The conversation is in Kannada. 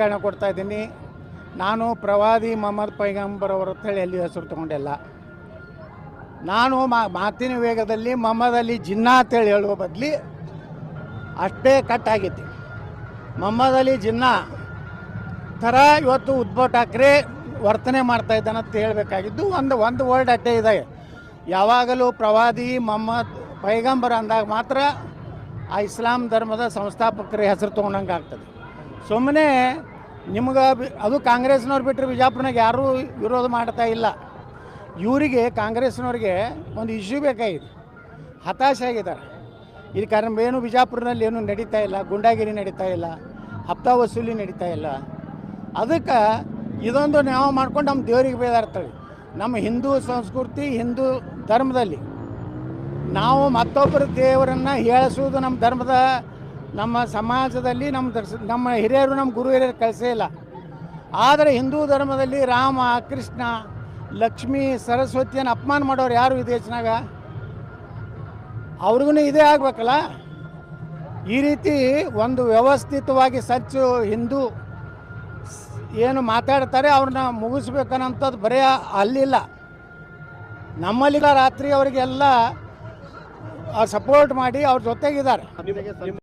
ಸ್ಪಷ್ಟೀಕರಣ ಕೊಡ್ತಾ ಇದ್ದೀನಿ. ನಾನು ಪ್ರವಾದಿ ಮೊಹಮ್ಮದ್ ಪೈಗಂಬರ್ ಅವರು ಹೇಳಿ ಎಲ್ಲಿ ಹೆಸರು ತಗೊಂಡಿಲ್ಲ. ನಾನು ಮಾತಿನ ವೇಗದಲ್ಲಿ ಮೊಹಮ್ಮದ್ ಅಲಿ ಜಿನ್ನಾ ಅಂತೇಳಿ ಹೇಳುವ ಬದಲಿ ಅಷ್ಟೇ ಕಟ್ ಆಗಿತ್ತು ಮೊಹಮ್ಮದ್ ಅಲಿ ಜಿನ್ನಾ ಥರ ಇವತ್ತು ಉದ್ಭವ್ ಠಾಕ್ರೆ ವರ್ತನೆ ಮಾಡ್ತಾ ಇದ್ದಾನಂತ ಹೇಳಬೇಕಾಗಿದ್ದು ಒಂದು ಒಂದು ವರ್ಡ್ ಅಟ್ಟೆ ಇದೆ. ಯಾವಾಗಲೂ ಪ್ರವಾದಿ ಮೊಹಮ್ಮದ್ ಪೈಗಂಬರ್ ಅಂದಾಗ ಮಾತ್ರ ಆ ಇಸ್ಲಾಂ ಧರ್ಮದ ಸಂಸ್ಥಾಪಕರ ಹೆಸರು ತೊಗೊಂಡಂಗೆ ಆಗ್ತದೆ ಸುಮ್ಮನೆ ನಿಮ್ಗೆ ಅದು ಕಾಂಗ್ರೆಸ್ನವ್ರು ಬಿಟ್ಟರೆ ಬಿಜಾಪುರನಾಗ ಯಾರೂ ವಿರೋಧ ಮಾಡ್ತಾ ಇಲ್ಲ. ಇವರಿಗೆ ಕಾಂಗ್ರೆಸ್ನವ್ರಿಗೆ ಒಂದು ಇಶ್ಯೂ ಬೇಕಾಗಿದೆ ಹತಾಶೆ ಆಗಿದ್ದಾರೆ. ಇದು ಕಾರಣ ಏನು ಬಿಜಾಪುರ್ನಲ್ಲಿ ಏನು ನಡೀತಾ ಇಲ್ಲ, ಗುಂಡಾಗಿರಿ ನಡೀತಾ ಇಲ್ಲ, ಹಪ್ತಾ ವಸೂಲಿ ನಡೀತಾ ಇಲ್ಲ. ಅದಕ್ಕೆ ಇದೊಂದು ನಾವು ಮಾಡ್ಕೊಂಡು ನಮ್ಮ ದೇವರಿಗೆ ಬೇದಾಡ್ತೇವೆ. ನಮ್ಮ ಹಿಂದೂ ಸಂಸ್ಕೃತಿ, ಹಿಂದೂ ಧರ್ಮದಲ್ಲಿ ನಾವು ಮತ್ತೊಬ್ಬರ ದೇವರನ್ನು ಹೇಳಿಸುವುದು ನಮ್ಮ ಧರ್ಮದ ನಮ್ಮ ಸಮಾಜದಲ್ಲಿ ನಮ್ಮ ದರ್ಶ, ನಮ್ಮ ಹಿರಿಯರು, ನಮ್ಮ ಗುರು ಹಿರಿಯರು ಕಲಿಸೇ ಇಲ್ಲ. ಆದರೆ ಹಿಂದೂ ಧರ್ಮದಲ್ಲಿ ರಾಮ, ಕೃಷ್ಣ, ಲಕ್ಷ್ಮಿ, ಸರಸ್ವತಿಯನ್ನು ಅಪಮಾನ ಮಾಡೋರು ಯಾರು ಇದೆ ಹೆಚ್ಚಿನಾಗ ಅವ್ರಿಗೂ ಇದೇ ಆಗ್ಬೇಕಲ್ಲ? ಈ ರೀತಿ ಒಂದು ವ್ಯವಸ್ಥಿತವಾಗಿ ಸಚ್ಚು ಹಿಂದೂ ಏನು ಮಾತಾಡ್ತಾರೆ, ಅವ್ರನ್ನ ಮುಗಿಸ್ಬೇಕನ್ನೋಂಥದ್ದು ಬರೀ ಅಲ್ಲಿಲ್ಲ. ನಮ್ಮಲ್ಲಿಗ ರಾತ್ರಿ ಅವರಿಗೆಲ್ಲ ಸಪೋರ್ಟ್ ಮಾಡಿ ಅವ್ರ ಜೊತೆಗಿದ್ದಾರೆ.